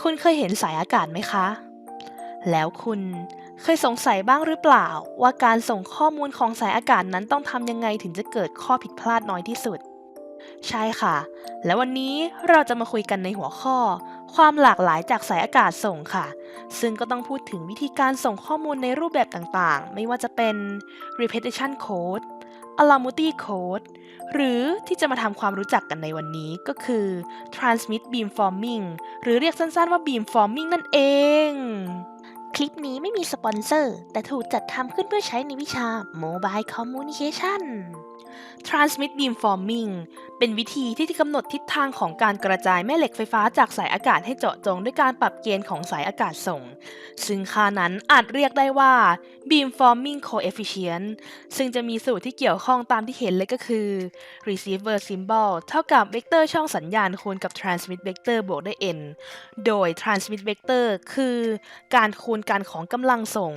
คุณเคยเห็นสายอากาศไหมคะ แล้วคุณเคยสงสัยบ้างหรือเปล่า ว่าการส่งข้อมูลของสายอากาศนั้นต้องทำยังไงถึงจะเกิดข้อผิดพลาดน้อยที่สุด ใช่ค่ะ และวันนี้เราจะมาคุยกันในหัวข้อ ความหลากหลายจากสายอากาศส่งค่ะ ซึ่งก็ต้องพูดถึงวิธีการส่งข้อมูลในรูปแบบต่างๆ ไม่ว่าจะเป็น repetition code a l a m u t i code หรือที่จะมาทำความรู้จักกันในวันนี้ก็คือ transmit beamforming หรือเรียกสั้นๆว่า beamforming นั่นเอง คลิปนี้ไม่มีสปอนเซอร์ แต่ถูกจัดทำขึ้นเพื่อใช้ในวิชา Mobile Communication Transmit beamforming เป็นวิธีที่กำหนดทิศทางของการกระจายแม่เหล็กไฟฟ้าจากสายอากาศให้เจาะจงด้วยการปรับเกณฑ์ของสายอากาศส่ง ซึ่งค่านั้นอาจเรียกได้ว่า beamforming coefficient ซึ่งจะมีสูตรที่เกี่ยวข้องตามที่เห็นเลยก็คือ receiver symbol เท่ากับเวกเตอร์ช่องสัญญาณคูณกับ transmit vector บวกด้วย n โดย transmit vector คือการคูณกันของกำลังส่ง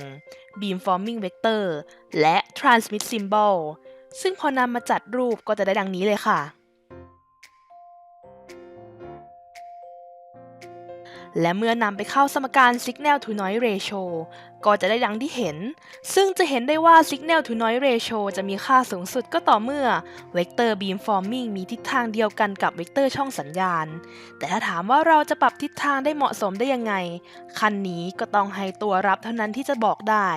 beamforming vector และ transmit symbol ซึ่งพอนำมาจัดรูปก็จะได้ดังนี้เลยค่ะ และเมื่อนำไปเข้าสมการ signal to noise ratio ก็จะได้ดังที่เห็น ซึ่งจะเห็นได้ว่า signal to noise ratio จะมีค่าสูงสุดก็ต่อเมื่อ vector beamforming มีทิศทางเดียวกันกับเวกเตอร์ช่องสัญญาณ แต่ถ้าถามว่าเราจะปรับทิศทางได้เหมาะสมได้ยังไง คันนี้ก็ต้องให้ตัวรับเท่านั้นที่จะบอกได้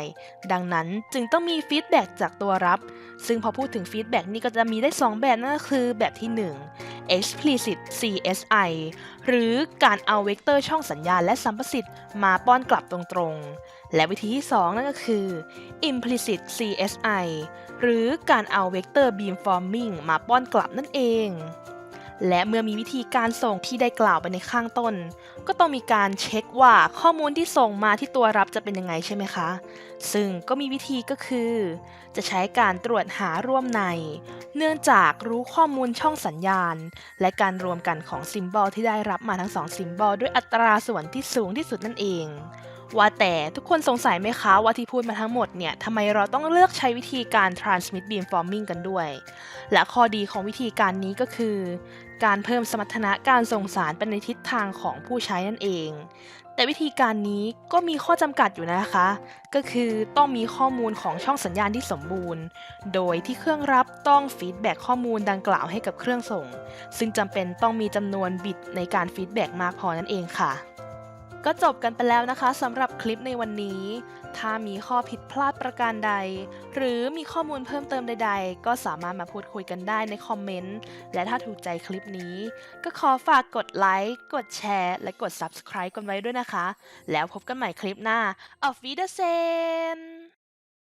ดังนั้นจึงต้องมีฟีดแบ็กจากตัวรับ ซึ่งพอพูดถึงฟีดแบ็กนี่ก็จะมีได้ 2 แบบนั่นก็คือแบบที่ 1 explicit CSI หรือการเอาเวกเตอร์ช่องสัญญาณและสัมประสิทธิ์มาป้อนกลับตรงๆ และวิธีที่ 2 นั่นก็คือ implicit CSI หรือการเอาเวกเตอร์ beamforming มาป้อนกลับนั่นเอง และเมื่อมีวิธีการส่งที่ได้กล่าวไปในข้างต้น ก็ต้องมีการเช็คว่าข้อมูลที่ส่งมาที่ตัวรับจะเป็นยังไงใช่ไหมคะ ซึ่งก็มีวิธีก็คือ จะใช้การตรวจหาร่วมใน เนื่องจากรู้ข้อมูลช่องสัญญาณ และการรวมกันของซิมบอลที่ได้รับมาทั้งสองซิมบอลด้วยอัตราส่วนที่สูงที่สุดนั่นเอง ว่าแต่ทุกคนสงสัยไหมคะว่าที่พูดมาทั้งหมดเนี่ยทำไมเราต้องเลือกใช้วิธีการ transmit beamforming กันด้วย และข้อดีของวิธีการนี้ก็คือ การเพิ่มสมรรถนะการส่งสารไปในทิศทางของผู้ใช้นั่นเอง แต่วิธีการนี้ก็มีข้อจำกัดอยู่นะคะ ก็คือต้องมีข้อมูลของช่องสัญญาณที่สมบูรณ์ โดยที่เครื่องรับต้องฟีดแบ็กข้อมูลดังกล่าวให้กับเครื่องส่ง ซึ่งจำเป็นต้องมีจำนวนบิตในการฟีดแบ็กมากพอนั่นเองค่ะ ก็จบกันไปแล้วนะคะสำหรับคลิปในวันนี้ ถ้ามีข้อผิดพลาดประการใด หรือมีข้อมูลเพิ่มเติมใด ๆ ก็สามารถมาพูดคุยกันได้ในคอมเมนต์ และถ้าถูกใจคลิปนี้ ก็ขอฝากกดไลค์ กดแชร์ และกด Subscribe กันไว้ด้วยนะคะ แล้วพบกันใหม่คลิปหน้า auf Wiedersehen